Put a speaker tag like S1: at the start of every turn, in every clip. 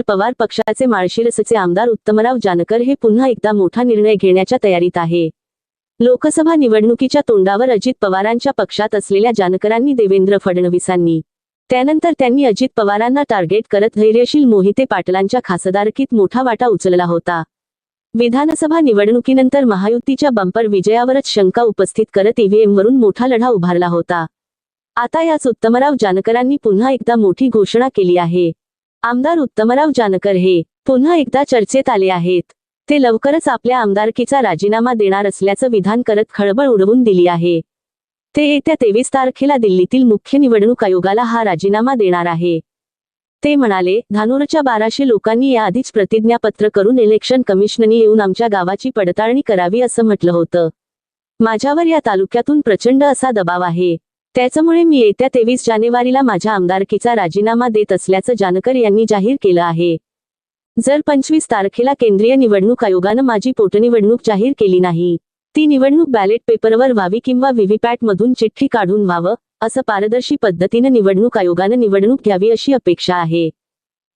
S1: पवार पक्षाचे माळशिरसचे आमदार उत्तमराव जानकर हे पुन्हा एकदा मोठा निर्णय घेण्याच्या तयारीत आहे. लोकसभा निवडणुकीच्या तोंडावर अजित पवारांच्या पक्षात असलेल्या जानकरांनी देवेंद्र फडणवीसांनी. त्यानंतर त्यांनी अजित पवारांना टार्गेट करत धैर्यशील मोहिते पाटलांच्या खासदारकीत मोठा वाटा उचलला होता. विधानसभा निवडणुकीनंतर महायुतीच्या बंपर विजयावरच शंका उपस्थित करत ईव्हीएमवरून मोठा लढा उभारला होता. आता याच उत्तमराव जानकरांनी पुन्हा एकदा मोठी घोषणा केली आहे. आमदार उत्तमराव जानकर हे पुन्हा एकदा चर्चेत आले आहेत. ते लवकरच आपल्या आमदारकीचा राजीनामा देणार असल्याचं विधान करत खळबळ उडवून दिली आहे. ते येत्या तेवीस तारखेला दिल्लीतील मुख्य निवडणूक आयोगाला हा राजीनामा देणार आहे. ते म्हणाले धानोरच्या बाराशे लोकांनी याआधीच प्रतिज्ञापत्र करून इलेक्शन कमिशननी येऊन आमच्या गावाची पडताळणी करावी असं म्हटलं होतं. माझ्यावर या तालुक्यातून प्रचंड असा दबाव आहे. त्याच्यामुळे मी येत्या तेवीस जानेवारीला माझ्या आमदारकीचा राजीनामा देत असल्याचं जानकर यांनी जाहीर केलं आहे. जर पंचवीस तारखेला केंद्रीय निवडणूक आयोगानं माझी पोटनिवडणूक जाहीर केली नाही ती निवडणूक बॅलेट पेपरवर व्हावी किंवा व्हीव्हीपॅट मधून चिठ्ठी काढून व्हावं असं पारदर्शी पद्धतीनं निवडणूक आयोगानं निवडणूक घ्यावी अशी अपेक्षा आहे.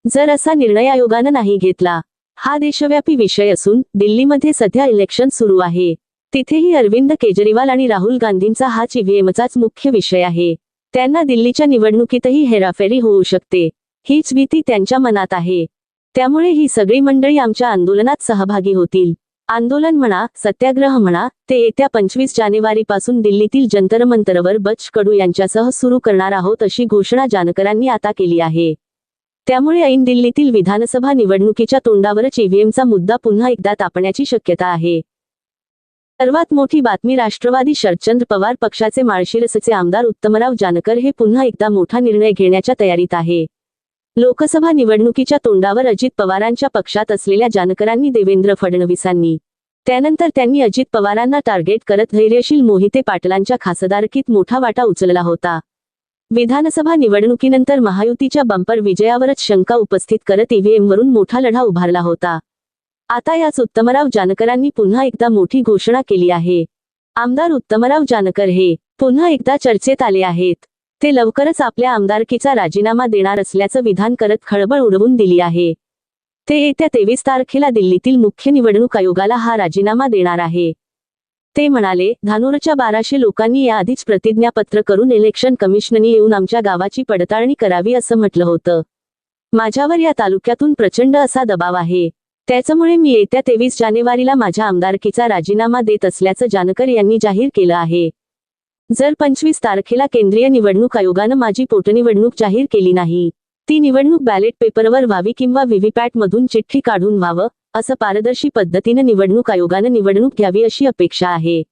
S1: जर असा निर्णय आयोगानं नाही घेतला हा देशव्यापी विषय असून दिल्लीमध्ये सध्या इलेक्शन सुरू आहे. तिथेही अरविंद केजरीवाल आणि राहुल गांधींचा हाच ईव्हीएमचाच मुख्य विषय आहे. त्यांना दिल्लीच्या निवडणुकीतही हेराफेरी होऊ शकते. हीच भीती त्यांच्या मनात आहे. त्यामुळे ही सगळी मंडळी आमच्या आंदोलनात सहभागी होतील. आंदोलन म्हणा सत्याग्रह म्हणा ते येत्या पंचवीस जानेवारीपासून दिल्लीतील जंतरमंतरवर बच कडू यांच्यासह सुरू करणार आहोत अशी घोषणा जानकरांनी आता केली आहे. त्यामुळे ऐन दिल्लीतील विधानसभा निवडणुकीच्या तोंडावरच ईव्हीएमचा मुद्दा पुन्हा एकदा तापण्याची शक्यता आहे. सर्वात मोठी बातमी राष्ट्रवादी शरदचंद्र पवार पक्षाचे माळशिरसचे आमदार उत्तमराव जानकर हे पुन्हा एकदा मोठा निर्णय घेण्याच्या तयारीत आहे. लोकसभा निवडणुकीच्या तोंडावर अजित पवारांच्या पक्षात असलेल्या जानकरांनी देवेंद्र फडणवीसांनी. त्यानंतर त्यांनी अजित पवारांना टार्गेट करत धैर्यशील मोहिते पाटलांच्या खासदारकीत मोठा वाटा उचलला होता. विधानसभा निवडणुकीनंतर महायुतीच्या बंपर विजयावरच शंका उपस्थित करत ईव्हीएमवरून मोठा लढा उभारला होता. आता याच उत्तमराव जानकरांनी पुन्हा एकदा मोठी घोषणा केली आहे. आमदार उत्तमराव जानकर हे पुन्हा एकदा चर्चेत आले आहेत. ते लवकरच आपल्या आमदारकीचा राजीनामा देणार असल्याचं विधान करत खळबळ उडवून दिली आहे. ते येत्या तेवीस तारखेला दिल्लीतील मुख्य निवडणूक आयोगाला हा राजीनामा देणार आहे. ते म्हणाले धानोरच्या बाराशे लोकांनी याआधीच प्रतिज्ञापत्र करून इलेक्शन कमिशननी येऊन आमच्या गावाची पडताळणी करावी असं म्हटलं होतं. माझ्यावर या तालुक्यातून प्रचंड असा दबाव आहे. त्याच्यामुळे मी येत्या तेवीस जानेवारीला माझ्या आमदारकीचा राजीनामा देत असल्याचं जानकर यांनी जाहीर केलं आहे. जर पंचवीस तारखेला केंद्रीय निवडणूक आयोगानं माझी पोटनिवडणूक जाहीर केली नाही ती निवडणूक बॅलेट पेपरवर व्हावी किंवा व्हीव्हीपॅटमधून चिठ्ठी काढून व्हावं असं पारदर्शी पद्धतीनं निवडणूक आयोगानं निवडणूक घ्यावी अशी अपेक्षा आहे.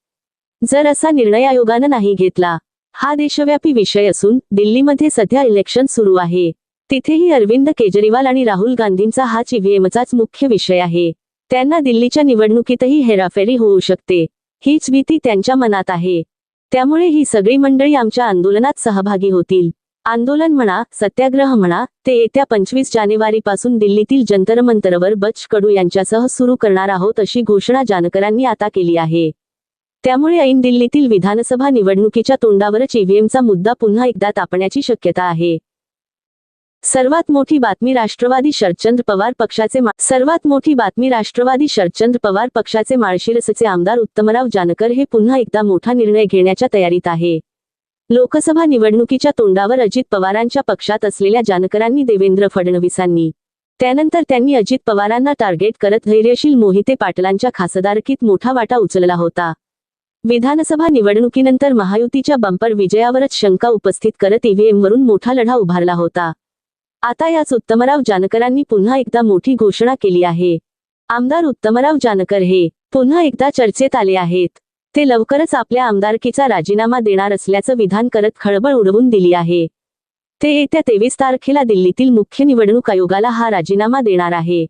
S1: जर असा निर्णय आयोगानं नाही घेतला हा देशव्यापी विषय असून दिल्लीमध्ये सध्या इलेक्शन सुरू आहे. तिथेही अरविंद केजरीवाल आणि राहुल गांधींचा हाच ईव्हीएमचाच मुख्य विषय आहे. त्यांना दिल्लीच्या निवडणुकीतही हेराफेरी होऊ शकते. हीच भीती त्यांच्या मनात आहे. त्यामुळे ही सगळी मंडळी आमच्या आंदोलनात सहभागी होतील. आंदोलन म्हणा सत्याग्रह म्हणा ते येत्या पंचवीस जानेवारीपासून दिल्लीतील जंतरमंतरवर बच कडू यांच्यासह सुरू करणार आहोत अशी घोषणा जानकरांनी आता केली आहे. त्यामुळे ऐन दिल्लीतील विधानसभा निवडणुकीच्या तोंडावरच ईव्हीएमचा मुद्दा पुन्हा एकदा तापण्याची शक्यता आहे. सर्वात मोठी बातमी राष्ट्रवादी शरदचंद्र पवार पक्षाचे सर्वात मोठी बातमी राष्ट्रवादी शरदचंद्र पवार पक्षाचे माळशिरसचे आमदार उत्तमराव जानकर हे पुन्हा एकदा मोठा निर्णय घेण्याच्या तयारीत आहे. लोकसभा निवडणुकीच्या तोंडावर अजित पवारांच्या पक्षात असलेल्या जानकरांनी देवेंद्र फडणवीसांनी. त्यानंतर त्यांनी अजित पवारांना टार्गेट करत धैर्यशील मोहिते पाटलांच्या खासदारकीत मोठा वाटा उचलला होता. विधानसभा निवडणुकीनंतर महायुतीच्या बंपर विजयावरच शंका उपस्थित करत ईव्हीएमवरून मोठा लढा उभारला होता. आता याच उत्तमराव जानकरांनी पुन्हा एकदा मोठी घोषणा केली आहे. आमदार उत्तमराव जानकर हे पुन्हा एकदा चर्चेत आले आहेत. ते लवकरच आपल्या आमदारकीचा राजीनामा देणार असल्याचं विधान करत खळबळ उडवून दिली आहे. ते येत्या तेवीस तारखेला दिल्लीतील मुख्य निवडणूक आयोगाला हा राजीनामा देणार आहे.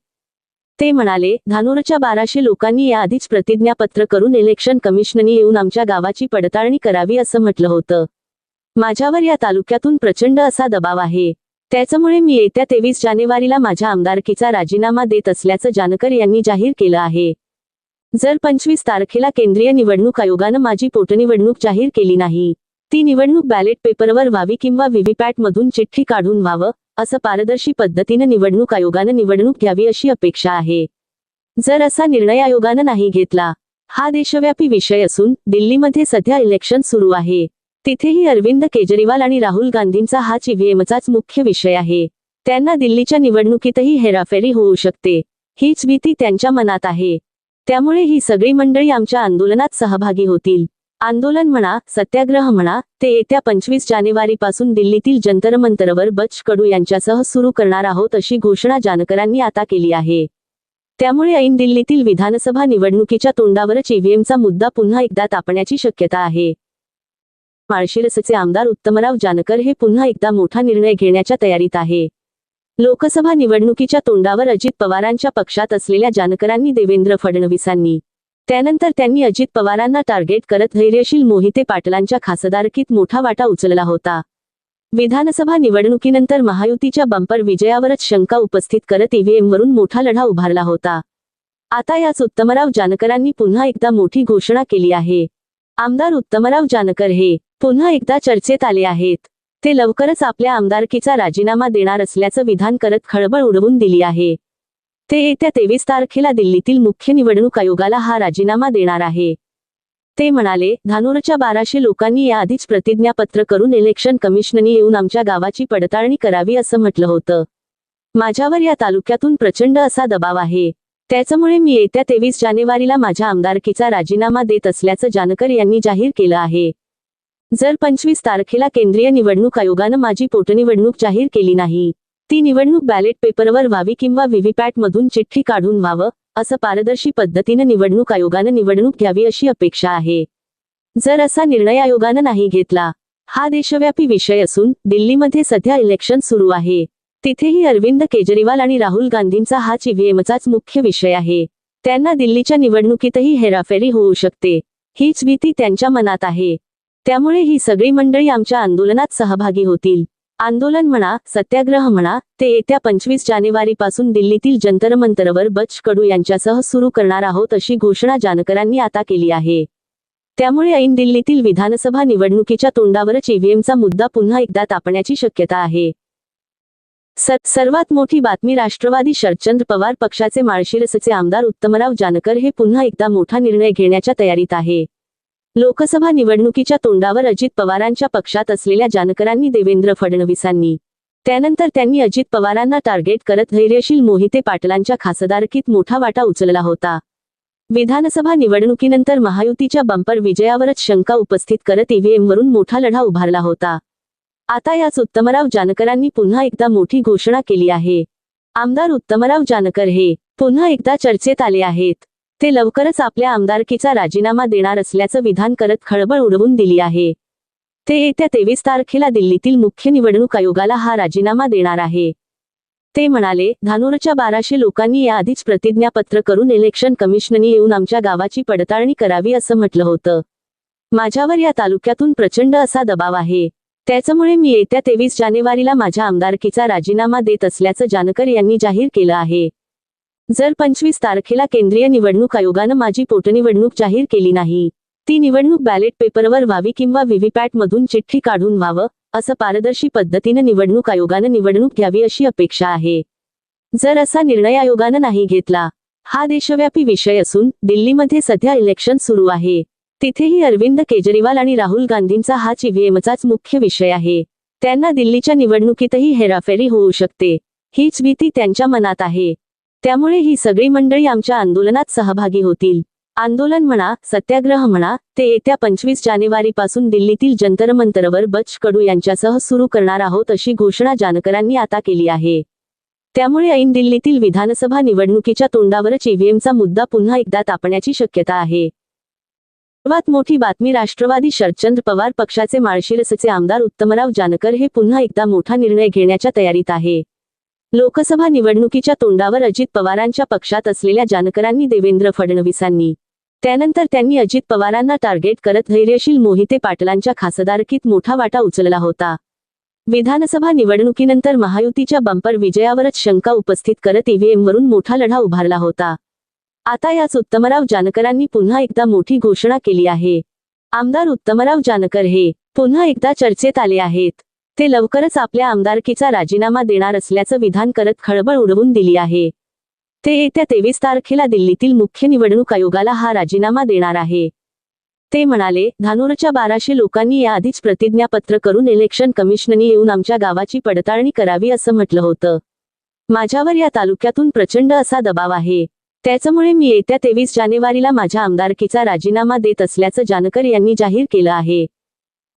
S1: ते म्हणाले धानोरच्या बाराशे लोकांनी याआधीच प्रतिज्ञापत्र करून इलेक्शन कमिशननी येऊन आमच्या गावाची पडताळणी करावी असं म्हटलं होतं. माझ्यावर या तालुक्यातून प्रचंड असा दबाव आहे. त्याच्यामुळे मी येत्या तेवीस जानेवारीला माझ्या आमदारकीचा राजीनामा देत असल्याचं जानकर यांनी जाहीर केलं आहे. जर पंचवीस तारखेला केंद्रीय निवडणूक आयोगानं माझी पोटनिवडणूक जाहीर केली नाही ती निवडणूक बॅलेट पेपरवर व्हावी किंवा व्हीव्हीपॅटमधून चिठ्ठी काढून व्हावं असं पारदर्शी पद्धतीनं निवडणूक आयोगानं निवडणूक घ्यावी अशी अपेक्षा आहे. जर असा निर्णय आयोगानं नाही घेतला हा देशव्यापी विषय असून दिल्लीमध्ये सध्या इलेक्शन सुरू आहे. तिथेही अरविंद केजरीवाल आणि राहुल गांधींचा हा ईव्हीएमचाच मुख्य विषय आहे. त्यांना दिल्लीच्या निवडणुकीतही हेराफेरी होऊ शकते. हीच भीती त्यांच्या मनात आहे. त्यामुळे ही सगळी मंडळी आमच्या आंदोलनात सहभागी होतील. आंदोलन म्हणा सत्याग्रह म्हणा ते येत्या पंचवीस जानेवारीपासून दिल्लीतील जंतरमंतरवर बच कडू यांच्यासह सुरू करणार आहोत अशी घोषणा जानकरांनी आता केली आहे. त्यामुळे ऐन दिल्लीतील विधानसभा निवडणुकीच्या तोंडावरच ईव्हीएमचा मुद्दा पुन्हा एकदा तापण्याची शक्यता आहे. माळशिरसचे आमदार उत्तमराव जानकर हे पुन्हा एकदा मोठा निर्णय घेण्याच्या तयारीत आहे. लोकसभा निवडणुकीच्या तोंडावर अजित पवारांच्या पक्षात असलेल्या जानकरांनी देवेंद्र फडणवीसांनी. त्यानंतर त्यांनी अजित पवारांना टार्गेट करत धैर्यशील मोहिते पाटलांच्या खासदारकीत मोठा वाटा उचलला होता. विधानसभा निवडणुकीनंतर महायुतीच्या बंपर विजयावरच शंका उपस्थित करत ईव्हीएमवरून मोठा लढा उभारला होता. आता याच उत्तमराव जानकरांनी पुन्हा एकदा मोठी घोषणा केली आहे. आमदार उत्तमराव जानकर हे पुन्हा एकदा चर्चेत आले आहेत. ते लवकरच आपल्या आमदारकीचा राजीनामा देणार असल्याचं विधान करत खळबळ उडवून दिली आहे. ते येत्या तेवीस तारखेला दिल्लीतील मुख्य निवडणूक आयोगाला हा राजीनामा देणार आहे. ते म्हणाले धानोरच्या बाराशे लोकांनी याआधीच प्रतिज्ञापत्र करून इलेक्शन कमिशननी येऊन आमच्या गावाची पडताळणी करावी असं म्हटलं होतं. माझ्यावर या तालुक्यातून प्रचंड असा दबाव आहे. त्याच्यामुळे मी येत्या तेवीस जानेवारीला माझ्या आमदारकीचा राजीनामा देत असल्याचं जानकर यांनी जाहीर केलं आहे. जर पंचवीस तारखेला केंद्रीय निवडणूक आयोगानं माझी पोटनिवडणूक जाहीर केली नाही ती निवडणूक बॅलेट पेपरवर व्हावी किंवा व्हीव्हीपॅट मधून चिठ्ठी काढून व्हावं असं पारदर्शी पद्धतीनं निवडणूक आयोगानं निवडणूक घ्यावी अशी अपेक्षा आहे. जर असा निर्णय आयोगानं नाही घेतला हा देशव्यापी विषय असून दिल्लीमध्ये सध्या इलेक्शन सुरू आहे. तिथेही अरविंद केजरीवाल आणि राहुल गांधींचा हा ईव्हीएमचाच मुख्य विषय आहे. त्यांना दिल्लीच्या निवडणुकीतही हेराफेरी होऊ शकते हीच भीती त्यांच्या मनात आहे. त्यामुळे ही सगळी मंडळी आमच्या आंदोलनात सहभागी होतील. आंदोलन म्हणा सत्याग्रह म्हणा ते येत्या पंचवीस जानेवारीपासून दिल्लीतील जंतरमंतरवर बच कडू यांच्यासह सुरू करणार आहोत अशी घोषणा जानकरांनी आता केली आहे. त्यामुळे ऐन दिल्लीतील विधानसभा निवडणुकीच्या तोंडावरच ईव्हीएमचा मुद्दा पुन्हा एकदा तापण्याची शक्यता आहे. सर्वात मोठी बातमी राष्ट्रवादी शरदचंद्र पवार पक्षाचे माळशिरसचे आमदार उत्तमराव जानकर हे पुन्हा एकदा मोठा निर्णय घेण्याच्या तयारीत आहे. लोकसभा निवडणुकीच्या तोंडावर अजित पवारांच्या पक्षात असलेल्या जानकरांनी देवेंद्र फडणवीसांनी. त्यानंतर त्यांनी अजित पवारांना टार्गेट करत धैर्यशील मोहिते पाटलांच्या खासदारकीत मोठा वाटा उचलला होता. विधानसभा निवडणुकीनंतर महायुतीच्या बंपर विजयावरच शंका उपस्थित करत ईव्हीएमवरून मोठा लढा उभारला होता. आता याच उत्तमराव जानकरांनी पुन्हा एकदा मोठी घोषणा केली आहे. आमदार उत्तमराव जानकर हे पुन्हा एकदा चर्चेत आले आहेत. ते लवकरच आपल्या आमदारकीचा राजीनामा देणार असल्याचं विधान करत खळबळ उडवून दिली आहे. ते येत्या तेवीस तारखेला दिल्लीतील मुख्य निवडणूक आयोगाला हा राजीनामा देणार आहे. ते म्हणाले धानोरच्या बाराशे लोकांनी याआधीच प्रतिज्ञापत्र करून इलेक्शन कमिशननी येऊन आमच्या गावाची पडताळणी करावी असं म्हटलं होतं. माझ्यावर या तालुक्यातून प्रचंड असा दबाव आहे. त्याच्यामुळे मी येत्या तेवीस जानेवारीला माझ्या आमदारकीचा राजीनामा देत असल्याचं जानकर यांनी जाहीर केलं आहे. जर पंचवीस तारखेला केंद्रीय निवडणूक आयोगानं माझी पोटनिवडणूक जाहीर केली नाही ती निवडणूक बॅलेट पेपरवर व्हावी किंवा व्हीव्हीपॅट मधून चिठ्ठी काढून व्हावं असं पारदर्शी पद्धतीनं निवडणूक आयोगानं निवडणूक घ्यावी अशी अपेक्षा आहे. जर असा निर्णय आयोगानं नाही घेतला हा देशव्यापी विषय असून दिल्लीमध्ये सध्या इलेक्शन सुरू आहे तिथेही अरविंद केजरीवाल आणि राहुल गांधींचा हा ईव्हीएमचाच मुख्य विषय आहे. त्यांना दिल्लीच्या निवडणुकीतही हेराफेरी होऊ शकते हीच भीती त्यांच्या मनात आहे. त्यामुळे ही सगळी मंडळी आमच्या आंदोलनात सहभागी होतील. आंदोलन म्हणा सत्याग्रह म्हणा ते येत्या पंचवीस जानेवारीपासून दिल्लीतील जंतरमंतरवर बच कडू यांच्यासह सुरू करणार आहोत अशी घोषणा जानकरांनी आता केली आहे. त्यामुळे ऐन दिल्लीतील विधानसभा निवडणुकीच्या तोंडावरच ईव्हीएमचा मुद्दा पुन्हा एकदा तापण्याची शक्यता आहे. सर्वात मोठी बातमी राष्ट्रवादी शरदचंद्र पवार पक्षाचे माळशिरसचे आमदार उत्तमराव जानकर हे पुन्हा एकदा मोठा निर्णय घेण्याच्या तयारीत आहे. लोकसभा निवडणुकीच्या तोंडावर अजित पवारांच्या पक्षात असलेल्या जानकरांनी देवेंद्र फडणवीसांनी. त्यानंतर त्यांनी अजित पवारांना टार्गेट करत धैर्यशील मोहिते पाटलांच्या खासदारकीत मोठा वाटा उचलला होता. विधानसभा निवडणुकीनंतर महायुतीच्या बंपर विजयावरच शंका उपस्थित करत ईव्हीएमवरून मोठा लढा उभारला होता. आता याच उत्तमराव जानकरांनी पुन्हा एकदा मोठी घोषणा केली आहे. आमदार उत्तमराव जानकर हे पुन्हा एकदा चर्चेत आले आहेत. ते लवकरच आपल्या आमदारकीचा राजीनामा देणार असल्याचं विधान करत खळबळ उडवून दिली आहे. ते येत्या तेवीस तारखेला दिल्लीतील मुख्य निवडणूक आयोगाला हा राजीनामा देणार आहे. ते म्हणाले धानोरच्या बाराशे लोकांनी याआधीच प्रतिज्ञापत्र करून इलेक्शन कमिशननी येऊन आमच्या गावाची पडताळणी करावी असं म्हटलं होतं. माझ्यावर या तालुक्यातून प्रचंड असा दबाव आहे. त्याच्यामुळे मी येत्या तेवीस जानेवारीला माझ्या आमदारकीचा राजीनामा देत असल्याचं जानकर यांनी जाहीर केलं आहे.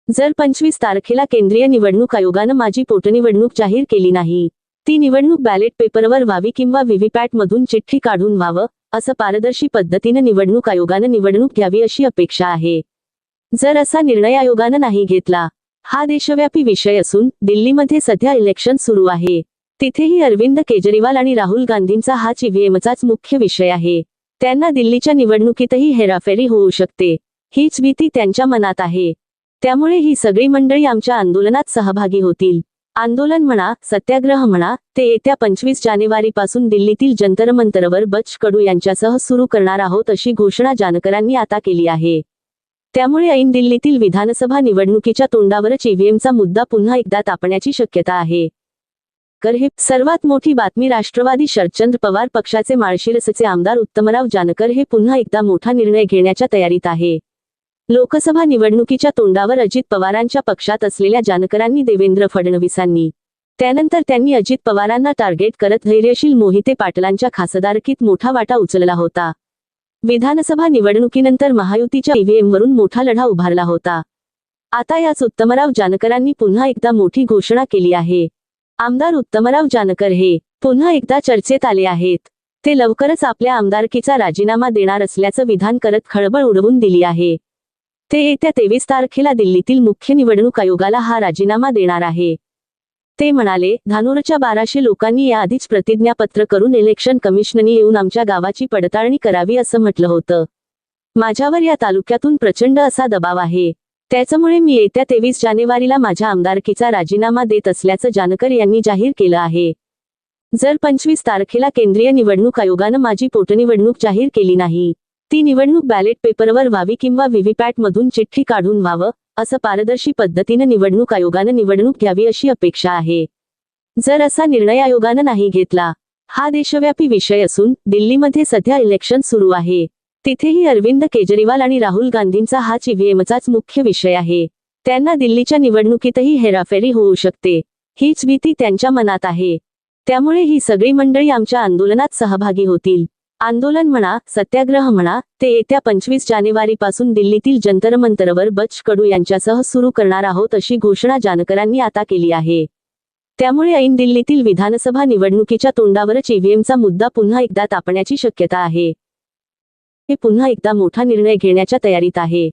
S1: जर पंचवीस तारखेला केंद्रीय निवडणूक आयोगानं माझी पोटनिवडणूक जाहीर केली नाही ती निवडणूक बॅलेट पेपरवर व्हावी किंवा व्हीव्हीपॅट मधून चिठ्ठी काढून व्हावं असं पारदर्शी पद्धतीनं निवडणूक आयोगानं निवडणूक घ्यावी अशी अपेक्षा आहे. जर असा निर्णय आयोगानं नाही घेतला हा देशव्यापी विषय असून दिल्लीमध्ये सध्या इलेक्शन सुरू आहे. तिथेही अरविंद केजरीवाल आणि राहुल गांधींचा हा ईव्हीएमचाच मुख्य विषय आहे. त्यांना दिल्लीच्या निवडणुकीतही हेराफेरी होऊ शकते हीच भीती त्यांच्या मनात आहे. त्यामुळे ही सगळी मंडळी आमच्या आंदोलनात सहभागी होतील. आंदोलन म्हणा सत्याग्रह म्हणा ते येत्या पंचवीस जानेवारीपासून दिल्लीतील जंतरमंतरवर बच कडू यांच्यासह सुरू करणार आहोत अशी घोषणा जानकरांनी आता केली आहे. त्यामुळे ऐन दिल्लीतील विधानसभा निवडणुकीच्या तोंडावरच ईव्हीएमचा मुद्दा पुन्हा एकदा तापण्याची शक्यता आहे. कर हे सर्वात मोठी बातमी राष्ट्रवादी शरदचंद्र पवार पक्षाचे माळशिरसचे आमदार उत्तमराव जानकर हे पुन्हा एकदा मोठा निर्णय घेण्याच्या तयारीत आहे. लोकसभा निवडणुकीच्या तोंडावर अजित पवारांच्या पक्षात असलेल्या जानकरांनी देवेंद्र फडणवीसांनी. त्यानंतर त्यांनी अजित पवारांना टार्गेट करत धैर्यशील मोहिते पाटलांच्या खासदारकीत मोठा वाटा उचलला होता. विधानसभा निवडणुकीनंतर महायुतीच्या ईव्हीएमवरून मोठा लढा उभारला होता. आता याच उत्तमराव जानकरांनी पुन्हा एकदा मोठी घोषणा केली आहे. आमदार उत्तमराव जानकर हे पुन्हा एकदा चर्चेत आले आहेत. ते लवकरच आपल्या आमदारकीचा राजीनामा देणार असल्याचं विधान करत खळबळ उडवून दिली आहे. ते येत्या तेवीस तारखेला दिल्लीतील मुख्य निवडणूक आयोगाला हा राजीनामा देणार आहे. ते म्हणाले धानोरच्या बाराशे लोकांनी याआधीच प्रतिज्ञापत्र करून इलेक्शन कमिशननी येऊन आमच्या गावाची पडताळणी करावी असं म्हटलं होतं. माझ्यावर या तालुक्यातून प्रचंड असा दबाव आहे. त्याच्यामुळे मी येत्या तेवीस जानेवारीला माझ्या आमदारकीचा राजीनामा देत असल्याचं जानकर यांनी जाहीर केलं आहे. जर पंचवीस तारखेला केंद्रीय निवडणूक आयोगानं माझी पोटनिवडणूक जाहीर केली नाही ती निवडणूक बॅलेट पेपरवर व्हावी किंवा व्हीव्हीपॅट मधून चिठ्ठी काढून व्हावं असं पारदर्शी पद्धतीनं निवडणूक आयोगानं निवडणूक घ्यावी अशी अपेक्षा आहे. जर असा निर्णय आयोगानं नाही घेतला हा देशव्यापी विषय असून दिल्लीमध्ये सध्या इलेक्शन सुरू आहे. तिथेही अरविंद केजरीवाल आणि राहुल गांधींचा हा ईव्हीएमचाच मुख्य विषय आहे. त्यांना दिल्लीच्या निवडणुकीतही हेराफेरी होऊ शकते हीच भीती त्यांच्या मनात आहे. त्यामुळे ही सगळी मंडळी आमच्या आंदोलनात सहभागी होतील. आंदोलन म्हणा सत्याग्रह म्हणा ते येत्या पंचवीस जानेवारीपासून दिल्लीतील जंतरमंतरवर बच कडू यांच्यासह सुरू करणार आहोत अशी घोषणा जानकरांनी आता केली आहे. त्यामुळे ऐन दिल्लीतील विधानसभा निवडणुकीच्या तोंडावरच ईव्हीएमचा मुद्दा पुन्हा एकदा तापण्याची शक्यता आहे. हे पुन्हा एकदा मोठा निर्णय घेण्याच्या तयारीत आहे.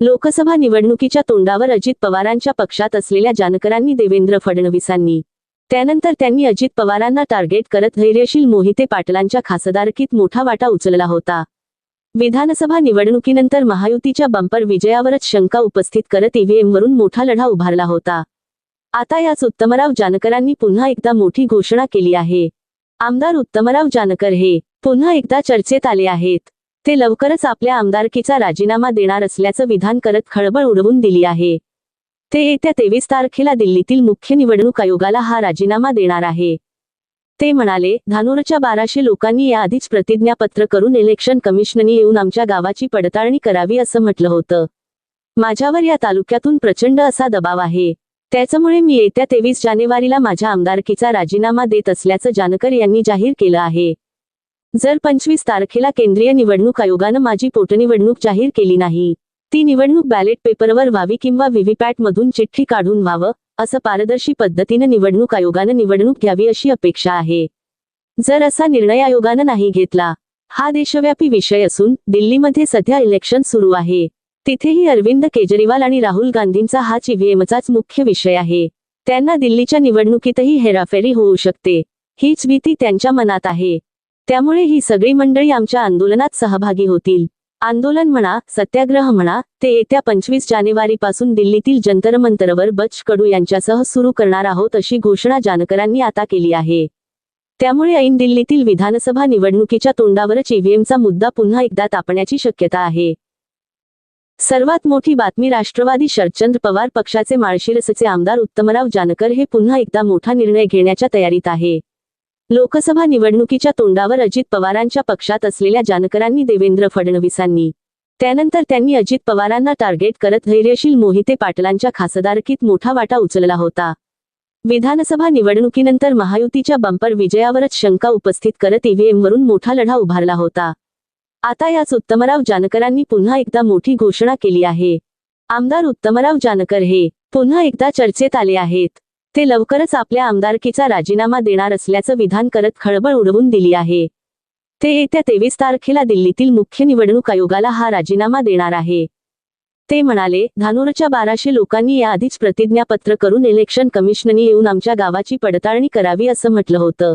S1: लोकसभा निवडणुकीच्या तोंडावर अजित पवारांच्या पक्षात असलेल्या जानकरांनी देवेंद्र फडणवीसांनी त्यानंतर त्यांनी अजित पवारांना टार्गेट करत धैर्यशील मोहिते पाटलांच्या खासदारकीत मोठा वाटा उचलला होता. विधानसभा निवडणुकीनंतर महायुतीच्या बंपर विजयावरच शंका उपस्थित करत ईव्हीएमवरून मोठा लढा उभारला होता. आता याच उत्तमराव जानकरांनी पुन्हा एकदा मोठी घोषणा केली आहे. आमदार उत्तमराव जानकर हे पुन्हा एकदा चर्चेत आले आहेत. ते लवकरच आपल्या आमदारकीचा राजीनामा देणार असल्याचं विधान करत खळबळ उडवून दिली आहे. ते येत्या तेवीस तारखेला दिल्लीतील मुख्य निवडणूक आयोगाला हा राजीनामा देणार आहे. ते म्हणाले धानोरच्या बाराशे लोकांनी याआधीच प्रतिज्ञापत्र करून इलेक्शन कमिशननी येऊन आमच्या गावाची पडताळणी करावी असं म्हटलं होतं. माझ्यावर या तालुक्यातून प्रचंड असा दबाव आहे. त्याच्यामुळे मी येत्या तेवीस जानेवारीला माझ्या आमदारकीचा राजीनामा देत असल्याचं जानकर यांनी जाहीर केलं आहे. जर पंचवीस तारखेला केंद्रीय निवडणूक आयोगानं माझी पोटनिवडणूक जाहीर केली नाही ती निवडणूक बॅलेट पेपरवर व्हावी किंवा व्हीव्हीपॅट मधून चिठ्ठी काढून व्हावं असं पारदर्शी पद्धतीनं निवडणूक आयोगानं निवडणूक घ्यावी अशी अपेक्षा आहे. जर असा निर्णय आयोगानं नाही घेतला हा देशव्यापी विषय असून दिल्लीमध्ये सध्या इलेक्शन सुरू आहे. तिथेही अरविंद केजरीवाल आणि राहुल गांधींचा हा ईव्हीएमचाच मुख्य विषय आहे. त्यांना दिल्लीच्या निवडणुकीतही हेराफेरी होऊ शकते हीच भीती त्यांच्या मनात आहे. त्यामुळे ही सगळी मंडळी आमच्या आंदोलनात सहभागी होतील. आंदोलन म्हणा सत्याग्रह म्हणा ते येत्या पंचवीस जानेवारीपासून दिल्लीतील जंतरमंतरवर बच कडू यांच्यासह सुरू करणार आहोत अशी घोषणा जानकरांनी आता केली आहे. त्यामुळे ऐन दिल्लीतील विधानसभा निवडणुकीच्या तोंडावरच ईव्हीएमचा मुद्दा पुन्हा एकदा तापण्याची शक्यता आहे. सर्वात मोठी बातमी राष्ट्रवादी शरदचंद्र पवार पक्षाचे माळशिरसचे आमदार उत्तमराव जानकर हे पुन्हा एकदा मोठा निर्णय घेण्याच्या तयारीत आहे. लोकसभा निवडणुकीच्या तोंडावर अजित पवारांच्या पक्षात असलेल्या जानकरांनी देवेंद्र फडणवीसांनी. त्यानंतर त्यांनी अजित पवारांना टार्गेट करत धैर्यशील मोहिते पाटलांच्या खासदारकीत मोठा वाटा उचलला होता. विधानसभा निवडणुकीनंतर महायुतीच्या बंपर विजयावरच शंका उपस्थित करत ईव्हीएमवरून मोठा लढा उभारला होता. आता याच उत्तमराव जानकरांनी पुन्हा एकदा मोठी घोषणा केली आहे. आमदार उत्तमराव जानकर हे पुन्हा एकदा चर्चेत आले आहेत. ते लवकरच आपल्या आमदारकीचा राजीनामा देणार असल्याचं विधान करत खळबळ उडवून दिली आहे. ते येत्या तेवीस तारखेला दिल्लीतील मुख्य निवडणूक आयोगाला हा राजीनामा देणार आहे. ते म्हणाले धानोरच्या बाराशे लोकांनी याआधीच प्रतिज्ञापत्र करून इलेक्शन कमिशननी येऊन आमच्या गावाची पडताळणी करावी असं म्हटलं होतं.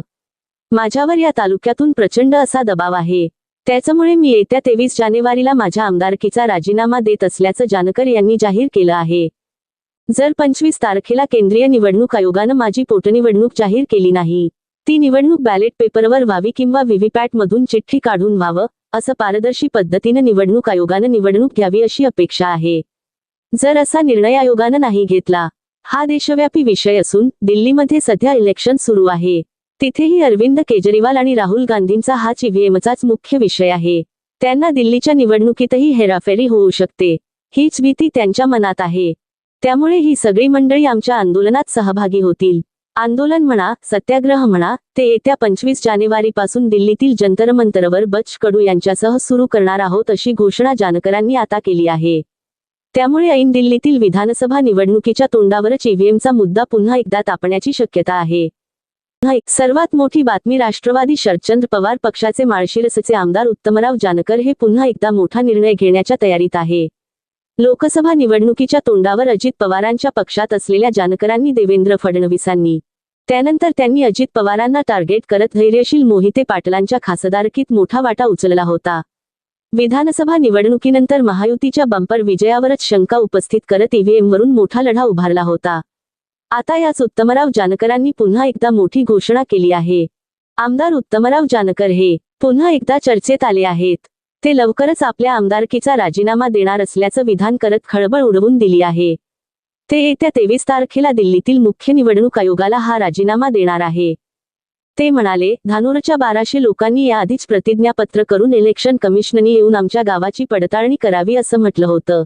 S1: माझ्यावर या तालुक्यातून प्रचंड असा दबाव आहे. त्याच्यामुळे मी येत्या तेवीस जानेवारीला माझ्या आमदारकीचा राजीनामा देत असल्याचं जानकर यांनी जाहीर केलं आहे. जर पंचवीस तारखेला केंद्रीय निवडणूक आयोगानं माझी पोटनिवडणूक जाहीर केली नाही ती निवडणूक बॅलेट पेपरवर व्हावी किंवा व्हीव्हीपॅट मधून चिठ्ठी काढून व्हावं असं पारदर्शी पद्धतीनं निवडणूक आयोगानं निवडणूक घ्यावी अशी अपेक्षा आहे. जर असा निर्णय आयोगानं नाही घेतला हा देशव्यापी विषय असून दिल्लीमध्ये सध्या इलेक्शन सुरू आहे. तिथेही अरविंद केजरीवाल आणि राहुल गांधींचा हाच ईव्हीएमचाच मुख्य विषय आहे. त्यांना दिल्लीच्या निवडणुकीतही हेराफेरी होऊ शकते हीच भीती त्यांच्या मनात आहे. त्यामुळे ही सगळी मंडळी आमच्या आंदोलनात सहभागी होतील. आंदोलन म्हणा सत्याग्रह म्हणा ते येत्या पंचवीस जानेवारीपासून दिल्लीतील जंतरमंतरवर बच कडू यांच्यासह सुरू करणार आहोत अशी घोषणा जानकरांनी आता केली आहे. त्यामुळे ऐन दिल्लीतील विधानसभा निवडणुकीच्या तोंडावरच ईव्हीएमचा मुद्दा पुन्हा एकदा तापण्याची शक्यता आहे. सर्वात मोठी बातमी राष्ट्रवादी शरदचंद्र पवार पक्षाचे माळशिरसचे आमदार उत्तमराव जानकर हे पुन्हा एकदा मोठा निर्णय घेण्याच्या तयारीत आहे. लोकसभा निवडणुकीच्या तोंडावर अजित पवारांच्या पक्षात असलेल्या जानकरांनी देवेंद्र फडणवीसांनी. त्यानंतर त्यांनी अजित पवारांना टार्गेट करत धैर्यशील मोहिते पाटलांच्या खासदारकीत मोठा वाटा उचलला होता. विधानसभा निवडणुकीनंतर महायुतीच्या बंपर विजयावरच शंका उपस्थित करत ईव्हीएमवरून मोठा लढा उभारला होता. आता याच उत्तमराव जानकरांनी पुन्हा एकदा मोठी घोषणा केली आहे. आमदार उत्तमराव जानकर हे पुन्हा एकदा चर्चेत आले आहेत. ते लवकरच आपल्या आमदारकीचा राजीनामा देणार असल्याचं विधान करत खळबळ उडवून दिली आहे. ते येत्या तेवीस तारखेला दिल्लीतील मुख्य निवडणूक आयोगाला हा राजीनामा देणार आहे. ते म्हणाले धानोरच्या बाराशे लोकांनी याआधीच प्रतिज्ञापत्र करून इलेक्शन कमिशननी येऊन आमच्या गावाची पडताळणी करावी असं म्हटलं होतं.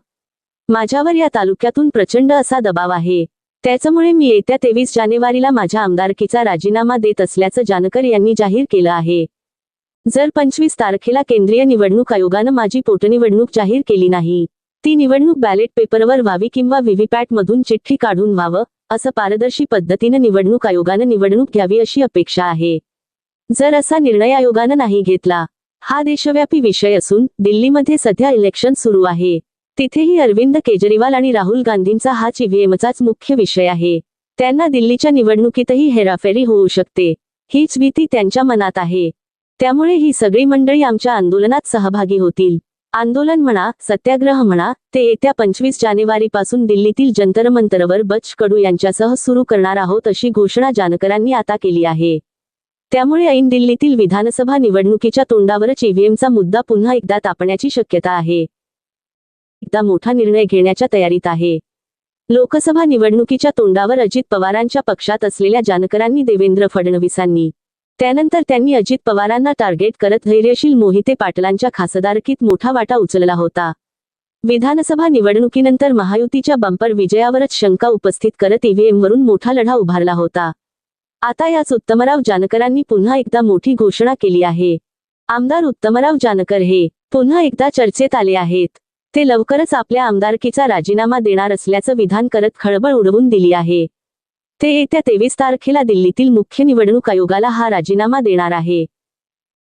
S1: माझ्यावर या तालुक्यातून प्रचंड असा दबाव आहे. त्याच्यामुळे मी येत्या तेवीस जानेवारीला माझ्या आमदारकीचा राजीनामा देत असल्याचं जानकर यांनी जाहीर केलं आहे. जर पंचवीस तारखेला केंद्रीय निवडणूक आयोगानं माझी पोटनिवडणूक जाहीर केली नाही ती निवडणूक बॅलेट पेपरवर व्हावी किंवा व्हीव्हीपॅटमधून चिठ्ठी काढून व्हावं असं पारदर्शी पद्धतीनं निवडणूक आयोगानं निवडणूक घ्यावी अशी अपेक्षा आहे. जर असा निर्णय आयोगानं नाही घेतला हा देशव्यापी विषय असून दिल्लीमध्ये सध्या इलेक्शन सुरू आहे. तिथेही अरविंद केजरीवाल आणि राहुल गांधींचा हाच ईव्हीएमचाच मुख्य विषय आहे. त्यांना दिल्लीच्या निवडणुकीतही हेराफेरी होऊ शकते हीच भीती त्यांच्या मनात आहे. त्यामुळे ही सगळी मंडळी आमच्या आंदोलनात सहभागी होतील. आंदोलन म्हणा सत्याग्रह म्हणा ते येत्या पंचवीस जानेवारीपासून दिल्लीतील जंतरमंतरवर बच कडू यांच्यासह सुरू करणार आहोत अशी घोषणा जानकरांनी आता केली आहे. त्यामुळे ऐन दिल्लीतील विधानसभा निवडणुकीच्या तोंडावरच ईव्हीएमचा मुद्दा पुन्हा एकदा तापण्याची शक्यता आहे. एकदा मोठा निर्णय घेण्याच्या तयारीत आहे. लोकसभा निवडणुकीच्या तोंडावर अजित पवारांच्या पक्षात असलेल्या जानकरांनी देवेंद्र फडणवीसांनी त्यानंतर त्यांनी अजित पवारांना टार्गेट करत धैर्यशील मोहिते पाटलांच्या खासदारकीत मोठा वाटा उचलला होता. विधानसभा निवडणुकीनंतर महायुतीच्या बंपर विजयावरच शंका उपस्थित करत ईव्हीएमवरून मोठा लढा उभारला होता. आता याच उत्तमराव जानकरांनी पुन्हा एकदा मोठी घोषणा केली आहे. आमदार उत्तमराव जानकर हे पुन्हा एकदा चर्चेत आले आहेत. ते लवकरच आपल्या आमदारकीचा राजीनामा देणार असल्याचं विधान करत खळबळ उडवून दिली आहे. ते येत्या तेवीस तारखेला दिल्लीतील मुख्य निवडणूक आयोगाला हा राजीनामा देणार आहे.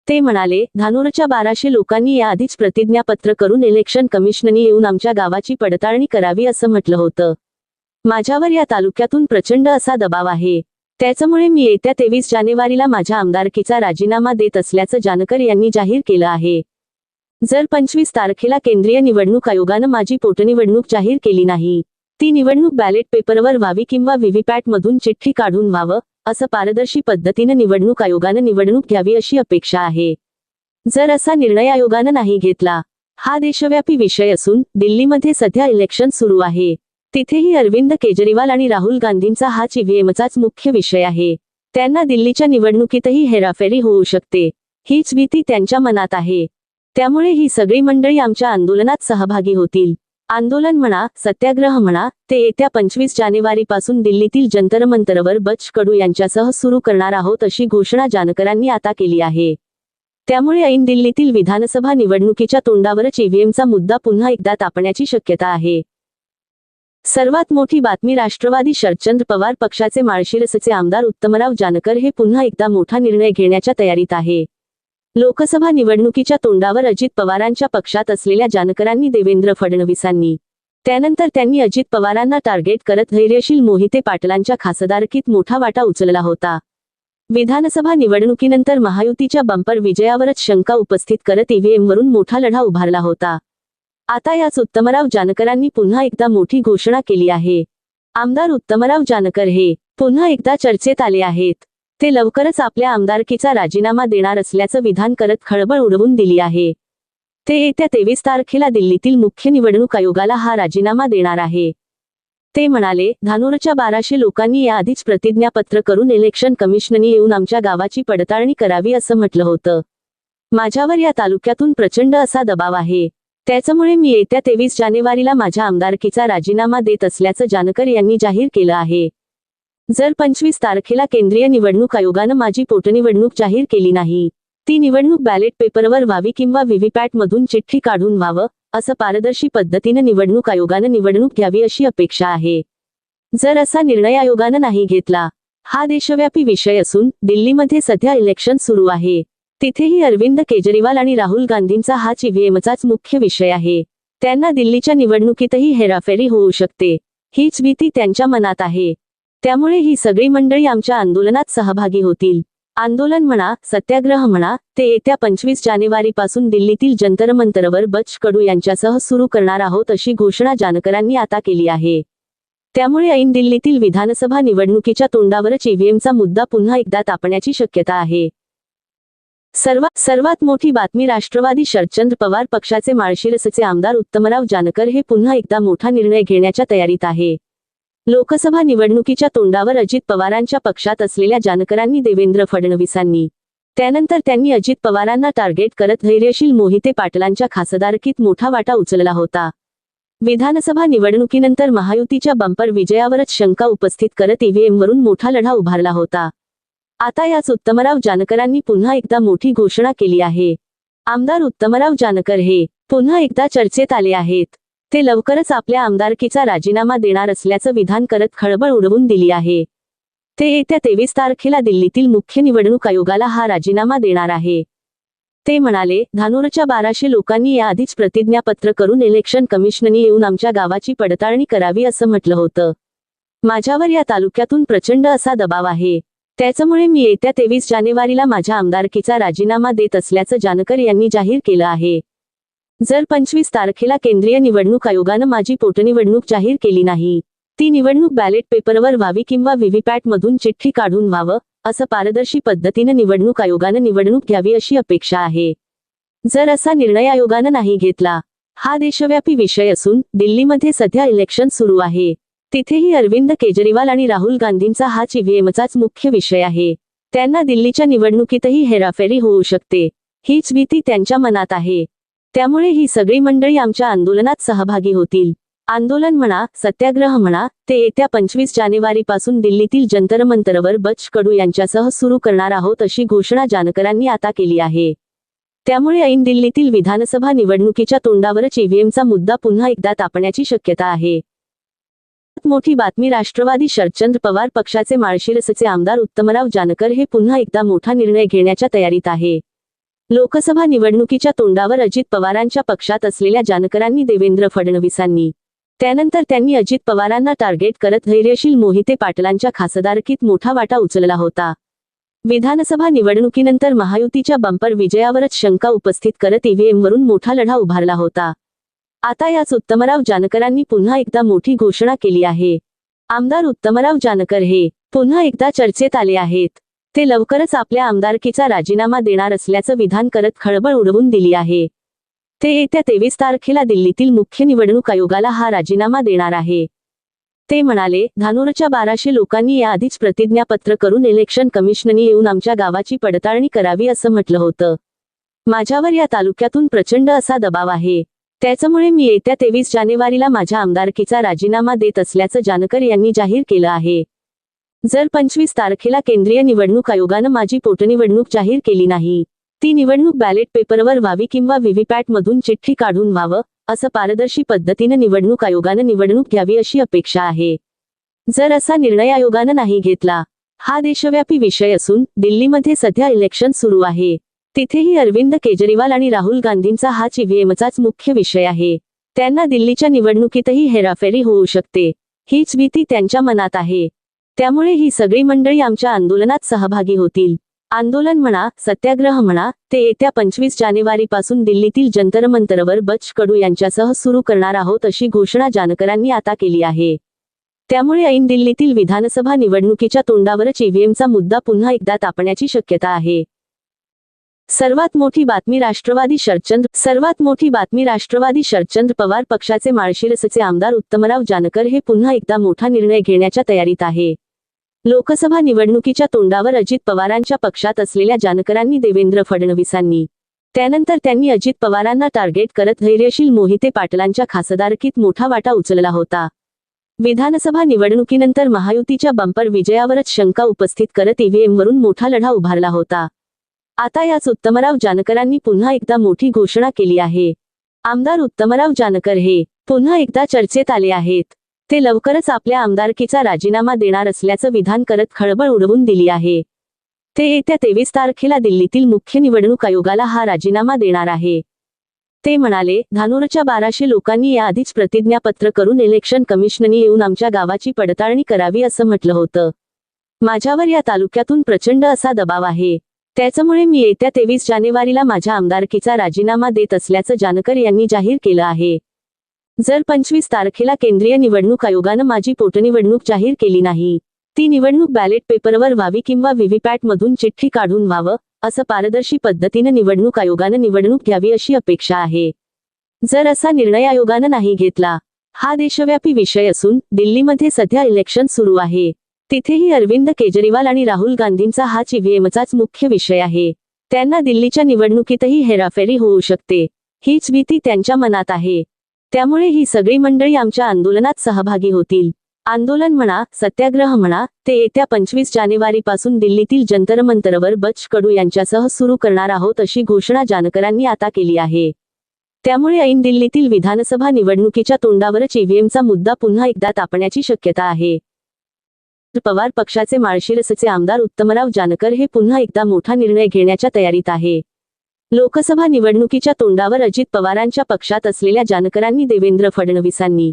S1: ते म्हणाले धानोरच्या बाराशे लोकांनी याआधीच प्रतिज्ञापत्र करून इलेक्शन कमिशननी येऊन आमच्या गावाची पडताळणी करावी असं म्हटलं होतं. माझ्यावर या तालुक्यातून प्रचंड असा दबाव आहे. त्याच्यामुळे मी येत्या तेवीस जानेवारीला माझ्या आमदारकीचा राजीनामा देत असल्याचं जानकर यांनी जाहीर केलं आहे. जर पंचवीस तारखेला केंद्रीय निवडणूक आयोगानं माझी पोटनिवडणूक जाहीर केली नाही ती निवडणूक बॅलेट पेपरवर व्हावी किंवा व्हीव्हीपॅट मधून चिठ्ठी काढून व्हावं असं पारदर्शी पद्धतीनं निवडणूक आयोगानं निवडणूक घ्यावी अशी अपेक्षा आहे. जर असा निर्णय आयोगानं नाही घेतला हा देशव्यापी विषय असून दिल्लीमध्ये सध्या इलेक्शन सुरू आहे. तिथेही अरविंद केजरीवाल आणि राहुल गांधींचा हाच ईव्हीएमचाच मुख्य विषय आहे. त्यांना दिल्लीच्या निवडणुकीतही हेराफेरी होऊ शकते हीच भीती त्यांच्या मनात आहे. त्यामुळे ही सगळी मंडळी आमच्या आंदोलनात सहभागी होतील. आंदोलन म्हणा सत्याग्रह म्हणा ते येत्या पंचवीस जानेवारीपासून दिल्लीतील जंतरमंतरवर बच कडू यांच्यासह सुरू करणार आहोत अशी घोषणा जानकरांनी आता केली आहे. त्यामुळे ऐन दिल्लीतील विधानसभा निवडणुकीच्या तोंडावरच ईव्हीएमचा मुद्दा पुन्हा एकदा तापण्याची शक्यता आहे. सर्वात मोठी बातमी राष्ट्रवादी शरदचंद्र पवार पक्षाचे माळशिरसचे आमदार उत्तमराव जानकर हे पुन्हा एकदा मोठा निर्णय घेण्याच्या तयारीत आहे. लोकसभा निवडणुकीच्या तोंडावर अजित पवारांच्या पक्षात असलेल्या जानकरांनी देवेंद्र फडणवीसांनी. त्यानंतर त्यांनी अजित पवारांना टार्गेट करत धैर्यशील मोहिते पाटलांच्या खासदारकीत मोठा वाटा उचलला होता. विधानसभा निवडणुकीनंतर महायुतीच्या बंपर विजयावरच शंका उपस्थित करत ईव्हीएमवरून मोठा लढा उभारला होता. आता याच उत्तमराव जानकरांनी पुन्हा एकदा मोठी घोषणा केली आहे. आमदार उत्तमराव जानकर हे पुन्हा एकदा चर्चेत आले आहेत. ते लवकरच आपल्या आमदारकीचा राजीनामा देणार असल्याचं विधान करत खळबळ उडवून दिली आहे. ते येत्या तेवीस तारखेला दिल्लीतील मुख्य निवडणूक आयोगाला हा राजीनामा देणार आहे. ते म्हणाले धानोरच्या बाराशे लोकांनी याआधीच प्रतिज्ञापत्र करून इलेक्शन कमिशननी येऊन आमच्या गावाची पडताळणी करावी असं म्हटलं होतं. माझ्यावर या तालुक्यातून प्रचंड असा दबाव आहे. त्याच्यामुळे मी येत्या तेवीस जानेवारीला माझ्या आमदारकीचा राजीनामा देत असल्याचं जानकर यांनी जाहीर केलं आहे. जर पंचवीस तारखेला केंद्रीय निवडणूक आयोगानं माझी पोटनिवडणूक जाहीर केली नाही ती निवडणूक बॅलेट पेपरवर व्हावी किंवा व्हीव्हीपॅट मधून चिठ्ठी काढून व्हावं असं पारदर्शी पद्धतीनं निवडणूक आयोगानं निवडणूक घ्यावी अशी अपेक्षा आहे. जर असा निर्णय आयोगानं नाही घेतला हा देशव्यापी विषय असून दिल्लीमध्ये सध्या इलेक्शन सुरू आहे. तिथेही अरविंद केजरीवाल आणि राहुल गांधींचा हाच ईव्हीएमचाच मुख्य विषय आहे. त्यांना दिल्लीच्या निवडणुकीतही हेराफेरी होऊ शकते. हीच भीती त्यांच्या मनात आहे. त्यामुळे ही सगळी मंडळी आमच्या आंदोलनात सहभागी होतील. आंदोलन म्हणा सत्याग्रह म्हणा ते येत्या पंचवीस जानेवारीपासून दिल्लीतील जंतरमंतरवर बच कडू यांच्यासह सुरू करणार आहोत अशी घोषणा जानकरांनी आता केली आहे. त्यामुळे ऐन दिल्लीतील विधानसभा निवडणुकीच्या तोंडावरच ईव्हीएमचा मुद्दा पुन्हा एकदा तापण्याची शक्यता आहे. सर्वात सर्वात मोठी बातमी राष्ट्रवादी शरदचंद्र पवार पक्षाचे माळशिरसचे आमदार उत्तमराव जानकर हे पुन्हा एकदा मोठा निर्णय घेण्याच्या तयारीत आहे. लोकसभा निवडणुकीच्या तोंडावर अजित पवारांच्या पक्षात असलेल्या जानकरांनी देवेंद्र फडणवीसांनी. त्यानंतर त्यांनी अजित पवारांना टार्गेट करत धैर्यशील मोहिते पाटलांच्या खासदारकीत मोठा वाटा उचलला होता. विधानसभा निवडणुकीनंतर महायुतीच्या बंपर विजयावरच शंका उपस्थित करत ईव्हीएमवरून मोठा लढा उभारला होता. आता याच उत्तमराव जानकरांनी पुन्हा एकदा मोठी घोषणा केली आहे. आमदार उत्तमराव जानकर हे पुन्हा एकदा चर्चेत आले आहेत. ते लवकरच आपल्या आमदारकीचा राजीनामा देणार असल्याचं विधान करत खळबळ उडवून दिली आहे. ते येत्या तेवीस तारखेला दिल्लीतील मुख्य निवडणूक आयोगाला हा राजीनामा देणार आहे. ते म्हणाले धानोरच्या बाराशे लोकांनी याआधीच प्रतिज्ञापत्र करून इलेक्शन कमिशननी येऊन आमच्या गावाची पडताळणी करावी असं म्हटलं होतं. माझ्यावर या तालुक्यातून प्रचंड असा दबाव आहे. त्याच्यामुळे मी येत्या तेवीस जानेवारीला माझ्या आमदारकीचा राजीनामा देत असल्याचं जानकर यांनी जाहीर केलं आहे. जर पंचवीस तारखेला केंद्रीय निवडणूक आयोगानं माझी पोटनिवडणूक जाहीर केली नाही ती निवडणूक बॅलेट पेपरवर व्हावी किंवा व्हीव्हीपॅट मधून चिठ्ठी काढून व्हावं असं पारदर्शी पद्धतीनं निवडणूक आयोगानं निवडणूक घ्यावी अशी अपेक्षा आहे. जर असा निर्णय आयोगानं नाही घेतला हा देशव्यापी विषय असून दिल्लीमध्ये सध्या इलेक्शन सुरू आहे. तिथेही अरविंद केजरीवाल आणि राहुल गांधींचा हाच ईव्हीएमचाच मुख्य विषय आहे. त्यांना दिल्लीच्या निवडणुकीतही हेराफेरी होऊ शकते हीच भीती त्यांच्या मनात आहे. त्यामुळे ही सगळी मंडळी आमच्या आंदोलनात सहभागी होतील. आंदोलन म्हणा सत्याग्रह म्हणा ते येत्या पंचवीस जानेवारीपासून दिल्लीतील जंतरमंतरवर बच कडू यांच्यासह सुरू करणार आहोत अशी घोषणा जानकरांनी आता केली आहे. त्यामुळे ऐन दिल्लीतील विधानसभा निवडणुकीच्या तोंडावरच ईव्हीएमचा मुद्दा पुन्हा एकदा तापण्याची शक्यता आहे. मोठी बातमी राष्ट्रवादी शरदचंद्र पवार पक्षाचे माळशिरसचे आमदार उत्तमराव जानकर हे पुन्हा एकदा मोठा निर्णय घेण्याच्या तयारीत आहे. लोकसभा निवडणुकीच्या तोंडावर अजित पवारांच्या पक्षात असलेल्या जानकरांनी देवेंद्र फडणवीसांनी. त्यानंतर त्यांनी अजित पवारांना टार्गेट करत धैर्यशील मोहिते पाटलांच्या खासदारकीत मोठा वाटा उचलला होता. विधानसभा निवडणुकीनंतर महायुतीच्या बंपर विजयावरच शंका उपस्थित करत ईव्हीएमवरून मोठा लढा उभारला होता. आता याच उत्तमराव जानकरांनी पुन्हा एकदा मोठी घोषणा केली आहे. आमदार उत्तमराव जानकर हे पुन्हा एकदा चर्चेत आले आहेत. ते लवकरच आपल्या आमदारकीचा राजीनामा देणार असल्याचं विधान करत खळबळ उडवून दिली आहे. ते येत्या तेवीस तारखेला दिल्लीतील मुख्य निवडणूक आयोगाला हा राजीनामा देणार आहे. ते म्हणाले धानोरच्या बाराशे लोकांनी याआधीच प्रतिज्ञापत्र करून इलेक्शन कमिशननी येऊन आमच्या गावाची पडताळणी करावी असं म्हटलं होतं. माझ्यावर या तालुक्यातून प्रचंड असा दबाव आहे. त्याच्यामुळे मी येत्या तेवीस जानेवारीला माझ्या आमदारकीचा राजीनामा देत असल्याचं जानकर यांनी जाहीर केलं आहे. जर पंचवीस तारखेला केंद्रीय निवडणूक आयोगानं माझी पोटनिवडणूक जाहीर केली नाही ती निवडणूक बॅलेट पेपरवर व्हावी किंवा व्हीव्हीपॅट मधून चिठ्ठी काढून व्हावं असं पारदर्शी पद्धतीनं निवडणूक आयोगानं निवडणूक घ्यावी अशी अपेक्षा आहे. जर असा निर्णय आयोगानं नाही घेतला हा देशव्यापी विषय असून दिल्लीमध्ये सध्या इलेक्शन सुरू आहे. तिथेही अरविंद केजरीवाल आणि राहुल गांधींचा हा ईव्हीएमचाच मुख्य विषय आहे. त्यांना दिल्लीच्या निवडणुकीतही हेराफेरी होऊ शकते हीच भीती त्यांच्या मनात आहे. त्यामुळे ही सगळी मंडळी आमच्या आंदोलनात सहभागी होतील. आंदोलन म्हणा सत्याग्रह म्हणा ते येत्या पंचवीस जानेवारीपासून दिल्लीतील जंतरमंतरवर बच कडू यांच्यासह सुरू करणार आहोत अशी घोषणा जानकरांनी आता केली आहे. त्यामुळे ऐन दिल्लीतील विधानसभा निवडणुकीच्या तोंडावरच ईव्हीएमचा मुद्दा पुन्हा एकदा तापण्याची शक्यता आहे. सर्वात मोठी बातमी राष्ट्रवादी शरदचंद्र सर्वात मोठी बातमी राष्ट्रवादी शरदचंद्र पवार पक्षाचे माळशिरसचे आमदार उत्तमराव जानकर हे पुन्हा एकदा मोठा निर्णय घेण्याच्या तयारीत आहे. लोकसभा निवडणुकीच्या तोंडावर अजित पवारांच्या पक्षात असलेल्या जानकरांनी देवेंद्र फडणवीसांनी. त्यानंतर त्यांनी अजित पवारांना टार्गेट करत धैर्यशील मोहिते पाटलांच्या खासदारकीत मोठा वाटा उचलला होता. विधानसभा निवडणुकीनंतर महायुतीच्या बंपर विजयावरच शंका उपस्थित करत ईव्हीएमवरून मोठा लढा उभारला होता. आता याच उत्तमराव जानकरांनी पुन्हा एकदा मोठी घोषणा केली आहे. आमदार उत्तमराव जानकर हे पुन्हा एकदा चर्चेत आले आहेत. ते लवकरच आपल्या आमदारकीचा राजीनामा देणार असल्याचं विधान करत खळबळ उडवून दिली आहे. ते येत्या तेवीस तारखेला दिल्लीतील मुख्य निवडणूक आयोगाला हा राजीनामा देणार आहे. ते म्हणाले धानोरच्या बाराशे लोकांनी याआधीच प्रतिज्ञापत्र करून इलेक्शन कमिशननी येऊन आमच्या गावाची पडताळणी करावी असं म्हटलं होतं. माझ्यावर या तालुक्यातून प्रचंड असा दबाव आहे. त्याच्यामुळे मी येत्या तेवीस जानेवारीला माझ्या आमदारकीचा राजीनामा देत असल्याचं जानकर यांनी जाहीर केलं आहे. जर पंचवीस तारखेला केंद्रीय निवडणूक आयोगानं माझी पोटनिवडणूक जाहीर केली नाही ती निवडणूक बॅलेट पेपरवर व्हावी किंवा व्हीव्हीपॅट मधून चिठ्ठी काढून व्हावं असं पारदर्शी पद्धतीनं निवडणूक आयोगानं निवडणूक घ्यावी अशी अपेक्षा आहे. जर असा निर्णय आयोगानं नाही घेतला हा देशव्यापी विषय असून दिल्लीमध्ये सध्या इलेक्शन सुरू आहे. तिथेही अरविंद केजरीवाल आणि राहुल गांधींचा हा ईव्हीएमचाच मुख्य विषय आहे. त्यांना दिल्लीच्या निवडणुकीतही हेराफेरी होऊ शकते. हीच भीती त्यांच्या मनात आहे. त्यामुळे ही सगळी मंडळी आमच्या आंदोलनात सहभागी होतील. आंदोलन म्हणा सत्याग्रह म्हणा ते येत्या पंचवीस जानेवारीपासून दिल्लीतील जंतरमंतरवर बच कडू यांच्यासह सुरू करणार आहोत अशी घोषणा जानकरांनी आता केली आहे. त्यामुळे ऐन दिल्लीतील विधानसभा निवडणुकीच्या तोंडावरच ईव्हीएमचा मुद्दा पुन्हा एकदा तापण्याची शक्यता आहे. पवार पक्षाचे माळशिरसचे आमदार उत्तमराव जानकर हे पुन्हा एकदा मोठा निर्णय घेण्याच्या तयारीत आहे. लोकसभा निवडणुकीच्या तोंडावर अजित पवारांच्या पक्षात असलेल्या जानकरांनी देवेंद्र फडणवीसांनी.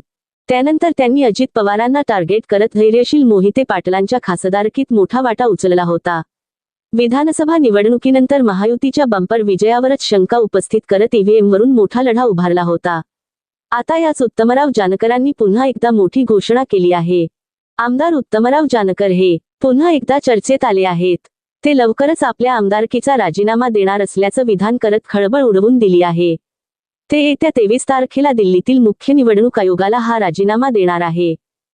S1: त्यानंतर त्यांनी अजित पवारांना टार्गेट करत धैर्यशील मोहिते पाटलांच्या खासदारकीत मोठा वाटा उचलला होता. विधानसभा निवडणुकीनंतर महायुतीच्या बंपर विजयावरच शंका उपस्थित करत ईव्हीएमवरून मोठा लढा उभारला होता. आता याच उत्तमराव जानकरांनी पुन्हा एकदा मोठी घोषणा केली आहे. आमदार उत्तमराव जानकर हे पुन्हा एकदा चर्चेत आले आहेत. ते लवकरच आपल्या आमदारकीचा राजीनामा देणार असल्याचं विधान करत खळबळ उडवून दिली आहे. ते येत्या तेवीस तारखेला दिल्लीतील मुख्य निवडणूक आयोगाला हा राजीनामा देणार आहे.